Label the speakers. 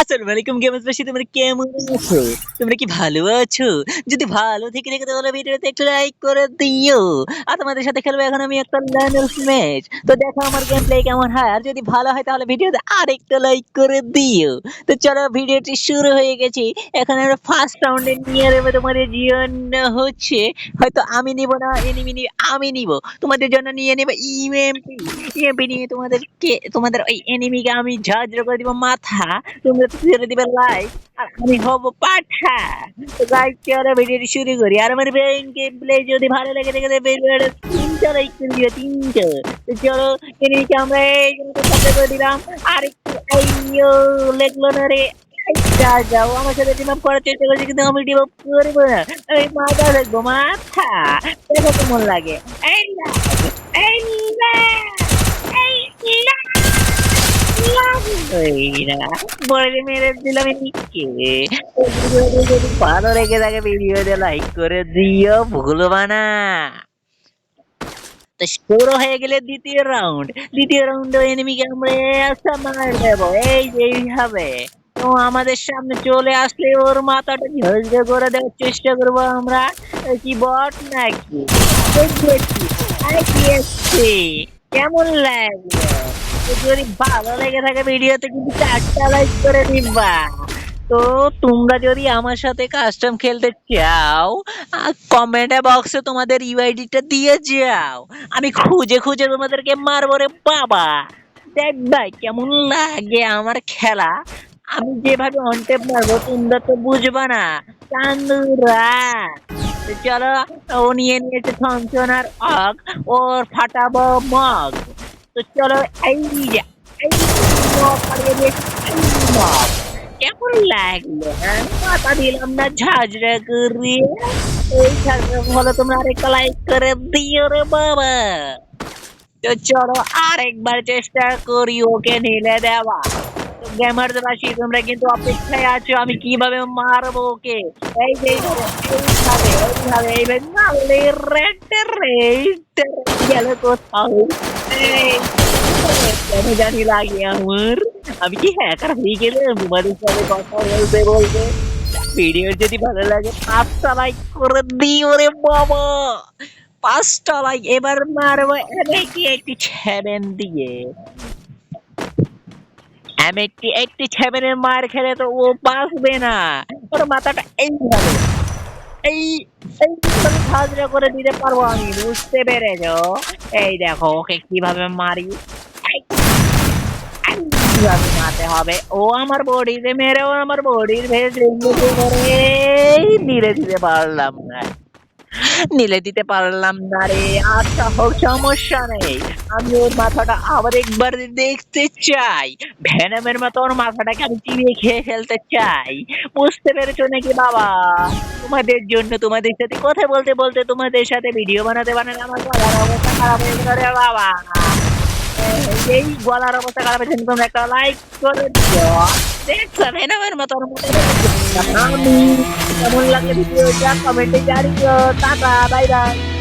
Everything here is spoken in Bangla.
Speaker 1: আসসালামু আলাইকুম গেমস বাসী তোমরা কেমন আছো? তোমরা কি ভালো আছো? যদি ভালো থেকে থাকে তাহলে ভিডিওতে একটু লাইক করে দিও। আর তোমাদের সাথে খেলব এখন আমি একটা ল্যান্ডস ম্যাচ তো দেখো আমার গেম প্লে কেমন হয়। আর যদি ভালো হয় তাহলে ভিডিওতে আরেকটা লাইক করে দিও। তো চলো ভিডিওটি শুরু হয়ে গেছে। এখন আমরা ফার্স্ট রাউন্ডে নিয়ে নেব। তোমাদের জন্য হচ্ছে, হয়তো আমি নিব না এনিমি নিবে আমি নিব। তোমাদের জন্য নিয়ে নেব ইএমপি ইএমপি নিয়ে তোমাদেরকে, তোমাদের ওই এনিমিকে আমি ঝাঁঝর করে দিব মাথা। তোমরা ছেড়ে দিবে লাইক আমি হব পাঠা। তো ভিডিওটি শুরু করি। আর আমার ব্যাংকে প্লে যদি ভালো লেগে লাইক করে দিও তো চলো আমরা এই জন্য করে দিলাম। আর একটু লেগলো না রে। যা যাও আমার সাথে করার চেষ্টা করছি, কিন্তু আমি না। আমি মাথা দেখব মাথা। লাগে। এই এই না ভালো লেগে থাকে ভিডিওতে লাইক করে দিও তো হয়ে গেলে দ্বিতীয় রাউন্ড দ্বিতীয় এনিমিকে আমরা দেবো এই তো আমাদের সামনে চলে আসলে ওর মাথাটা ঝলঝে করে দেওয়ার চেষ্টা করব আমরা কি বট নাকি? কেমন লাগল যদি ভালো লেগে থাকে ভিডিওতে, কিন্তু চারটা লাইক করে দিবা। তো তোমরা যদি আমার সাথে কাস্টম খেলতে চাও কমেন্ট বক্সে তোমাদের ইউআইডিটা দিয়ে যাও। আমি খুঁজে খুঁজে তোমাদেরকে মারবো রে বাবা। দেখ ভাই, কেমন লাগে আমার খেলা। আমি যেভাবে অনটেপ মারবো, তোমরা তো বুঝবা না। চান্দুরা। চলো, ও নিয়ে নিয়েছে আর অগ। ওর ফাটাবো মগ। তো চলো এই যে এই মগ পাড়িয়ে দিয়েছি, এই মগ কেমন লাগল হ্যাঁ মাথা দিলাম না ঝাঁঝরা করে এই ঝাঁঝরা হলো তোমরা আরেকটা লাইক করে দিও রে বাবা তো চলো আরেকবার চেষ্টা করি ওকে ঢেলে দেওয়া তো গেমার্স তোমরা কিন্তু অপেক্ষায় আছো, আমি কীভাবে মারবো ওকে? এই যে এইভাবে এইভাবে এইভাবে মারলে রেটে রেটে গেল কোথাও। কেন জানি লাগে আমার। আমি কি হ্যাকার হয়ে গেলে? তোমাদের সাথে কথা বলতে বলতে। ভিডিও যদি ভালো লাগে, পাঁচটা লাইক করে দিও রে বাবা। পাঁচটা লাইক এবার মারবো। এমএটি এইটটি সেভেন দিয়ে। এমএটি এইটটি সেভেনের মার খেলে তো ও বাঁচবে না ওর মাথাটা এই সাহায্য করে দিতে পারব আমি বুঝতে পেরেছ এই দেখো ওকে কীভাবে মারি কীভাবে মারতে হবে ও আমার বডিতে মেরেও আমার বডির ভেজ ধীরে ধীরে পারলাম না নিলে দিতে পারলাম না রে আচ্ছা হোক সমস্যা নেই। আমি ওর মাথাটা আবার একবার দেখতে চাই। ভ্যানামের মতো ওর মাথাটাকে আমি চিবিয়ে খেয়ে ফেলতে চাই। বুঝতে পেরেছ নাকি বাবা? তোমাদের জন্য তোমাদের সাথে কথা বলতে বলতে তোমাদের সাথে ভিডিও বানাতে বানাতে আমার অবস্থা খারাপ হয়ে গেল রে বাবা। এই- গলার অবস্থা খারাপ হয়েছে, তোমরা একটা লাইক করে দিও। দেখছ ওর মতো আমি কেমন লাগলে ভিডিওটা? কমেন্টে জানিও। Tata bye bye